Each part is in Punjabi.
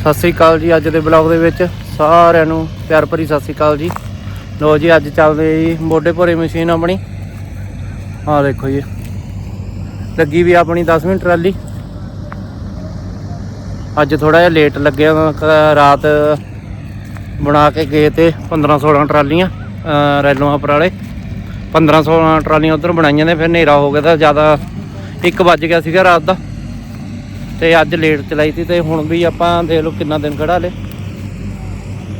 ਸਤਿ ਸ੍ਰੀ ਅਕਾਲ ਜੀ ਅੱਜ ਦੇ ਬਲੌਗ ਦੇ ਵਿੱਚ ਸਾਰਿਆਂ ਨੂੰ ਪਿਆਰ ਭਰੀ ਸਤਿ ਸ੍ਰੀ ਅਕਾਲ ਜੀ। ਲੋ ਜੀ, ਅੱਜ ਚੱਲਦੇ ਜੀ ਮੋਢੇ ਭਰੇ ਮਸ਼ੀਨ ਆਪਣੀ। ਆਹ ਦੇਖੋ ਜੀ। ਲੱਗੀ ਵੀ ਆਪਣੀ 10 ਟਰਾਲੀ। ਅੱਜ ਥੋੜਾ ਜਿਹਾ ਲੇਟ ਲੱਗਿਆ ਰਾਤ ਬਣਾ ਕੇ ਗਏ ਤੇ 15 16 ਟਰਾਲੀਆਂ, ਅਹ ਰੈਲੋਂ ਆਪਰ ਵਾਲੇ 15 16 ਟਰਾਲੀਆਂ ਉਧਰ ਬਣਾਈਆਂ ਨੇ, ਫਿਰ ਹਨੇਰਾ ਹੋ ਗਿਆ ਤਾਂ ਜ਼ਿਆਦਾ 1 ਵੱਜ ਗਿਆ ਸੀਗਾ ਰਾਤ ਦਾ। ਤੇ ਅੱਜ ਲੇਟ ਚਲਾਈ ਸੀ ਤੇ ਹੁਣ ਵੀ ਆਪਾਂ ਦੇਖ ਲਓ ਕਿੰਨਾ ਦਿਨ ਖੜਾ ਲੇ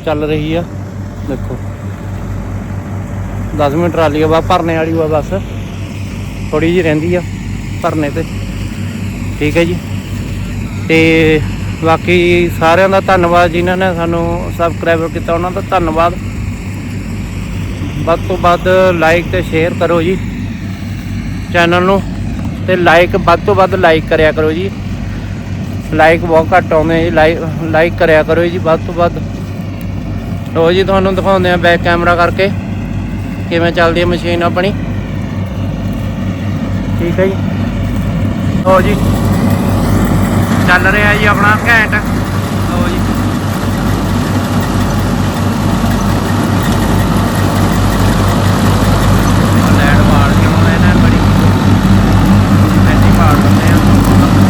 ਚੱਲ ਰਹੀ ਆ। ਦੇਖੋ। 10 ਮਿੰਟ ਟਰਾਲੀ ਆ ਬਾ ਭਰਨੇ ਵਾਲੀ ਆ ਬਸ। ਥੋੜੀ ਜਿਹੀ ਰਹਿੰਦੀ ਆ ਭਰਨੇ ਤੇ। ਠੀਕ ਹੈ ਜੀ। ਤੇ ਬਾਕੀ ਸਾਰਿਆਂ ਦਾ ਧੰਨਵਾਦ ਜਿਨ੍ਹਾਂ ਨੇ ਸਾਨੂੰ ਸਬਸਕ੍ਰਾਈਬਰ ਕੀਤਾ। ਉਹਨਾਂ ਦਾ ਧੰਨਵਾਦ। ਵੱਧ ਤੋਂ ਵੱਧ ਲਾਈਕ ਤੇ ਸ਼ੇਅਰ ਕਰੋ ਜੀ। ਚੈਨਲ ਨੂੰ। ਤੇ ਲਾਈਕ ਵੱਧ ਤੋਂ ਵੱਧ ਲਾਈਕ ਕਰਿਆ ਕਰੋ ਜੀ। ਲਾਈਕ ਬਹੁਤ ਘੱਟ ਆਉਂਦੇ ਜੀ ਲਾਈਕ ਲਾਈਕ ਕਰਿਆ ਕਰੋ ਜੀ ਵੱਧ ਤੋਂ ਵੱਧ। ਲੋ ਜੀ, ਤੁਹਾਨੂੰ ਦਿਖਾਉਂਦੇ ਆ ਬੈਕ ਕੈਮਰਾ ਕਰਕੇ ਕਿਵੇਂ ਚੱਲਦੀ ਹੈ ਮਸ਼ੀਨ ਆਪਣੀ। ਠੀਕ ਹੈ ਜੀ। ਲੋ ਜੀ, ਚੱਲ ਰਿਹਾ ਜੀ ਆਪਣਾ ਘੈਂਟ ਲੋ ਜੀ ਲੈਟ ਬਾੜ ਕੇ ਆਉਂਦੇ ਨੇ ਬੜੀ ਐਸੀ ਬਾੜ ਦਿੰਦੇ ਆ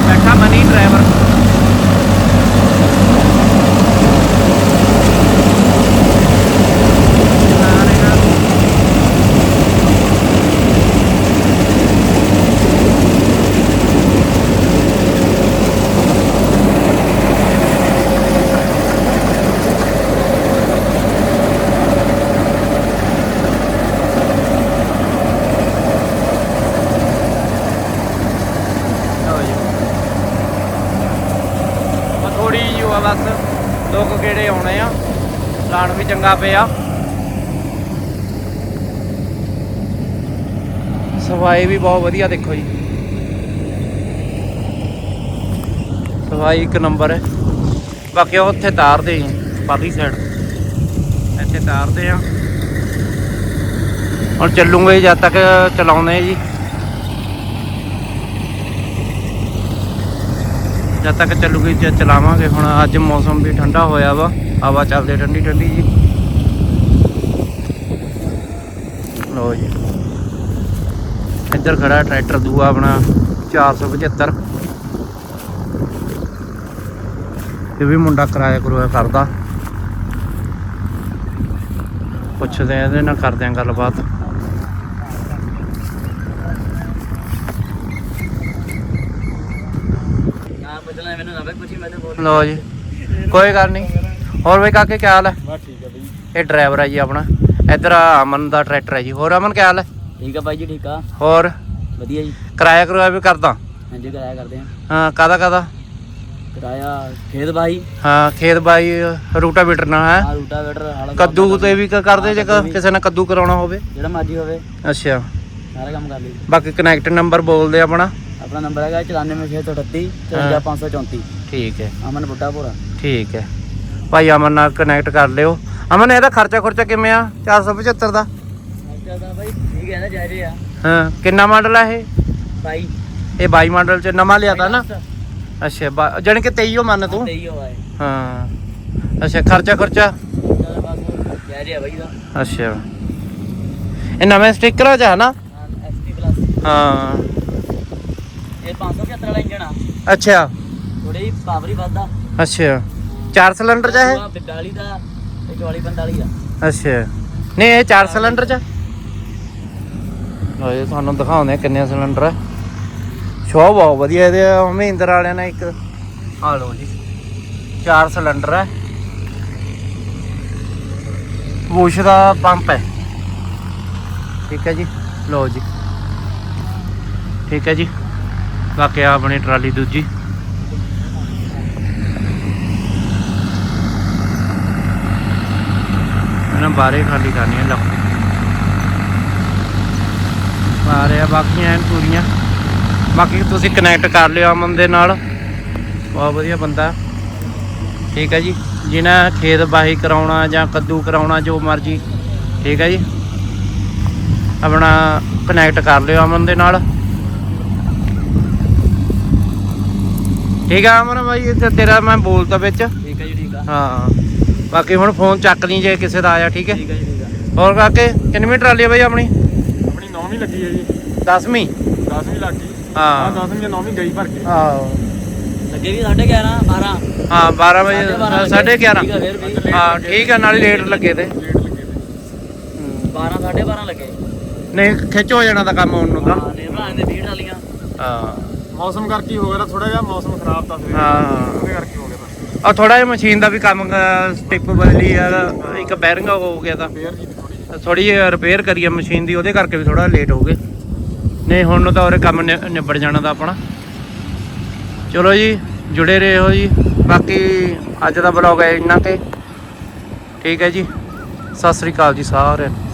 ਬੈਠਾ ਮਨੀ ਡਰਾਈਵਰ ਲਓ ਜੀ ਉਹ ਥੋੜੀ ਬਸ। ਲੋਕ ਕਿਹੜੇ ਆਉਣੇ ਆ? ਲਾਣ ਵੀ ਚੰਗਾ ਪਿਆ। ਸਫ਼ਾਈ ਵੀ ਬਹੁਤ ਵਧੀਆ ਦੇਖੋ ਜੀ। ਸਫ਼ਾਈ ਇੱਕ ਨੰਬਰ ਹੈ। ਬਾਕੀ ਉਹ ਉੱਥੇ ਤਾਰਦੇ ਜੀ ਪਰਲੀ ਸਾਈਡ ਇੱਥੇ ਤਾਰਦੇ ਆ। ਹੁਣ ਚੱਲੂਗੇ ਜਦ ਤੱਕ ਚਲਾਉਣੇ ਜੀ। ਜਦ ਤੱਕ ਚੱਲੂਗੀ ਜੇ ਚਲਾਵਾਂਗੇ। ਹੁਣ ਅੱਜ ਮੌਸਮ ਵੀ ਠੰਡਾ ਹੋਇਆ ਵਾ। ਹਵਾ ਚੱਲਦੀ ਠੰਡੀ ਠੰਡੀ ਜੀ। ਲੋ ਜੀ। ਇੱਧਰ ਖੜਾ ਟਰੈਕਟਰ, ਦੂਆ ਆਪਣਾ 475 ਇਹ ਵੀ ਮੁੰਡਾ ਕਿਰਾਇਆ ਕਰੂਆ ਕਰਦਾ। ਪੁੱਛਦੇ ਆ ਇਹਦੇ ਨਾਲ ਕਰਦੇ ਆ ਗੱਲਬਾਤ ਨਾ ਬਦਲਣਾ ਮੈਨੂੰ ਨਾ ਬਈ ਪੁੱਛੀ ਮੈਂ ਤਾਂ ਬੋਲ ਲੋ ਜੀ। ਕੋਈ ਗੱਲ ਨਹੀਂ। ਹੋਰ ਬਈ ਕਾਕੇ ਕੀ ਹਾਲ ਹੈ? ਬਸ ਠੀਕ ਹੈ ਬਈ। ਇਹ ਡਰਾਈਵਰ ਹੈ ਜੀ ਆਪਣਾ। ਇੱਧਰ ਆ ਅਮਨ ਦਾ ਟਰੈਕਟਰ ਹੈ ਜੀ। ਹੋਰ ਅਮਨ ਕੀ ਹਾਲ ਹੈ? ਠੀਕ ਆ ਬਾਈ ਜੀ ਠੀਕ ਆ। ਹੋਰ? ਵਧੀਆ ਜੀ। ਕਿਰਾਇਆ ਕਰੂਆ ਵੀ ਕਰਦਾ? ਹਾਂਜੀ ਕਿਰਾਇਆ ਕਰਦੇ ਆ। ਹਾਂ ਕਾਦਾ ਕਾਦਾ ਕਿਰਾਇਆ ਖੇਤ ਬਾਈ। ਹਾਂ ਖੇਤ ਬਾਈ ਰੂਟਾ ਬੀਟਰ ਨਾਲ ਹੈ? ਰੂਟਾ ਵੇਟਰ ਹਾਲ ਕੱਦੂ ਤੇ ਵੀ ਕਰਦੇ। ਜੇ ਕਿਸੇ ਨੇ ਕੱਦੂ ਕਰਾਉਣਾ ਹੋਵੇ। ਜਿਹੜਾ ਮਰਜ਼ੀ ਹੋਵੇ। ਅੱਛਾ। ਸਾਰਾ ਕੰਮ ਕਰ ਲਈ। ਬਾਕੀ ਕਨੈਕਟ ਨੰਬਰ ਬੋਲਦੇ ਆਪਣਾ। ਆਪਣਾ ਨੰਬਰ ਹੈਗਾ 94638 54534 ਠੀਕ ਹੈ। ਅਮਨ ਬੁੱਢਾਪੁਰਾ। ਠੀਕ ਹੈ। ਭਾਈ ਅਮਨ ਨਾਲ ਕਨੈਕਟ ਕਰ ਲਿਓ। ਅਮਨ ਇਹਦਾ ਖਰਚਾ ਖੁਰਚਾ ਕਿਵੇਂ ਆ? 475 ਦਾ। ਖਰਚਾ ਤਾਂ ਬਾਈ ਠੀਕ ਹੈ ਨਾ ਜਾਇਰੇ ਆ। ਹਾਂ ਕਿੰਨਾ ਮਾਡਲ ਆ ਇਹ? ਇਹ 22 ਮਾਡਲ ਚ ਨਵਾਂ ਲਿਆਤਾ ਨਾ? ਅੱਛਾ ਜਾਣੀ ਕਿ 23 ਓ ਮੰਨ ਤੂੰ? ਤੇਈ ਹੋ ਆਏ। ਹਾਂ। ਅੱਛਾ ਖਰਚਾ ਖਰਚਾ? ਦਾ ਅੱਛਾ। ਇਹ ਨਵੇਂ ਸਟicker ਆ ਨਾ ਐਸਟੀ ਪਲੱਸ ਹਾਂ। ਇਹ 575 ਵਾਲਾ ਇੰਜਣ ਆ। ਅੱਛਾ। ਥੋੜੀ ਪਾਵਰ ਹੀ ਵੱਧਦਾ। ਅੱਛਾ। ਚਾਰ ਸਿਲੰਡਰ ਚ ਆ ਇਹ 42 ਦਾ ਤੇ 44 45 ਦਾ। ਅੱਛਾ। ਨਹੀਂ ਇਹ ਚਾਰ ਸਿਲੰਡਰ ਚ? ਆ? ਲਓ ਜੀ ਤੁਹਾਨੂੰ ਦਿਖਾਉਂਦੇ ਆ ਕਿੰਨੇ ਸਿਲੰਡਰ ਹੈ ਸ਼ੋਅ ਬਹੁਤ ਵਧੀਆ ਇਹਦੇ ਮਹਿੰਦਰ ਵਾਲਿਆਂ ਨੇ ਇੱਕ। ਆ ਲਓ ਜੀ ਚਾਰ ਸਿਲੰਡਰ ਹੈ ਬੁਸ਼ ਦਾ ਪੰਪ ਹੈ। ਠੀਕ ਹੈ ਜੀ। ਲਓ ਜੀ। ਠੀਕ ਹੈ ਜੀ। ਬਾਕੀ ਆਪਣੀ ਟਰਾਲੀ ਦੂਜੀ। ਇਹਨਾਂ ਬਾਰੇ ਖਾਲੀ ਕਰਨੀਆਂ ਲਓ। ਬਾਰੇ ਆ ਬਾਕੀ ਐਨ ਪੂਰੀਆਂ। ਬਾਕੀ ਤੁਸੀਂ ਕਨੈਕਟ ਕਰ ਲਿਓ ਅਮਨ ਦੇ ਨਾਲ। ਬਹੁਤ ਵਧੀਆ ਬੰਦਾ। ਠੀਕ ਹੈ ਜੀ। ਜਿਹਨਾਂ ਖੇਤ ਬਾਹੀ ਕਰਾਉਣਾ ਜਾਂ ਕੱਦੂ ਕਰਾਉਣਾ ਜੋ ਮਰਜ਼ੀ। ਠੀਕ ਹੈ ਜੀ। ਆਪਣਾ ਕਨੈਕਟ ਕਰ ਲਿਓ ਅਮਨ ਦੇ ਨਾਲ। ਠੀਕ ਆ ਅਮਨ ਬਾਈ ਤੇ ਤੇਰਾ ਮੈਂ ਬੋਲਤਾ ਵਿੱਚ। ਠੀਕ ਹੈ ਹਾਂ। ਬਾਕੀ ਹੁਣ ਫੋਨ ਚੱਕ ਲਈ ਜੇ ਕਿਸੇ ਦਾ ਆਇਆ ਠੀਕ ਹੈ? ਠੀਕ ਹੈ ਜੀ ਠੀਕ ਹੈ ਹੋਰ ਕਾਕੇ ਕਿੰਨਵੀਂ ਟਰਾਲੀ ਆ ਬਈ ਆਪਣੀ? ਆਪਣੀ 9ਵੀਂ ਲੱਗੀ ਹੈ ਜੀ। 10ਵੀਂ 10ਵੀਂ ਲੱਗ ਹਾਂ। 10ਵੀਂ ਜਾਂ 9ਵੀਂ ਗਈ ਭਰ ਕੇ। ਆਹੋ। ਲੱਗੇ ਵੀ 11:30 12 ਹਾਂ 12 ਵਜੇ ਸਾਢੇ 11 ਠੀਕ ਹੈ ਫਿਰ ਵੀ। ਹਾਂ ਠੀਕ ਆ ਨਾਲੇ ਲੇਟ ਲੱਗੇ ਤੇ। ਲੇਟ ਲੱਗੇ ਤੇ। 12 12:30 ਲੱਗੇ। ਨਹੀਂ ਖਿੱਚ ਹੋ ਜਾਣਾ ਤਾਂ ਕੰਮ ਹੁਣ ਨੂੰ ਤਾਂ। ਹਾਂ ਨੇ ਭਰਾ ਦੇ 20 ਟਾਲੀਆਂ ਹਾਂ। ਮੌਸਮ ਕਰਕੇ ਹੀ ਹੋ ਗਿਆ ਥੋੜਾ ਜਿਹਾ ਮੌਸਮ ਖਰਾਬ ਤਾਂ ਸਵੇਰੇ ਹਾਂ। ਉਹਦੇ ਕਰਕੇ ਹੋ ਗਿਆ ਬਸ ਆ ਥੋੜਾ ਜਿਹਾ ਮਸ਼ੀਨ ਦਾ ਵੀ ਕੰਮ ਸਟਿਪ ਬਦਲੀ ਆ ਇੱਕ ਬੈਰਿੰਗ ਹੋ ਗਿਆ ਤਾਂ। ਫੇਰ ਜੀ ਥੋੜੀ ਥੋੜੀ ਜਿਹੀ। ਰਿਪੇਅਰ ਕਰੀ ਆ ਮਸ਼ੀਨ ਦੀ ਉਹਦੇ ਕਰਕੇ ਵੀ ਥੋੜਾ ਲੇਟ ਹੋ ਗਏ। ਨਹੀਂ ਹੁਣ ਨੂੰ ਤਾਂ ਉਹਰੇ ਕੰਮ ਨਿ- ਨਿਬੜ ਜਾਣਾ ਦਾ ਆਪਣਾ। ਚਲੋ ਜੀ ਜੁੜੇ ਰਹੋ ਜੀ। ਬਾਕੀ ਅੱਜ ਦਾ ਬਲੌਗ ਹੈ ਇੰਨਾ ਕੇ। ਠੀਕ ਹੈ ਜੀ। ਸਤਿ ਸ੍ਰੀ ਅਕਾਲ ਜੀ ਸਾਰਿਆਂ ਨੂੰ।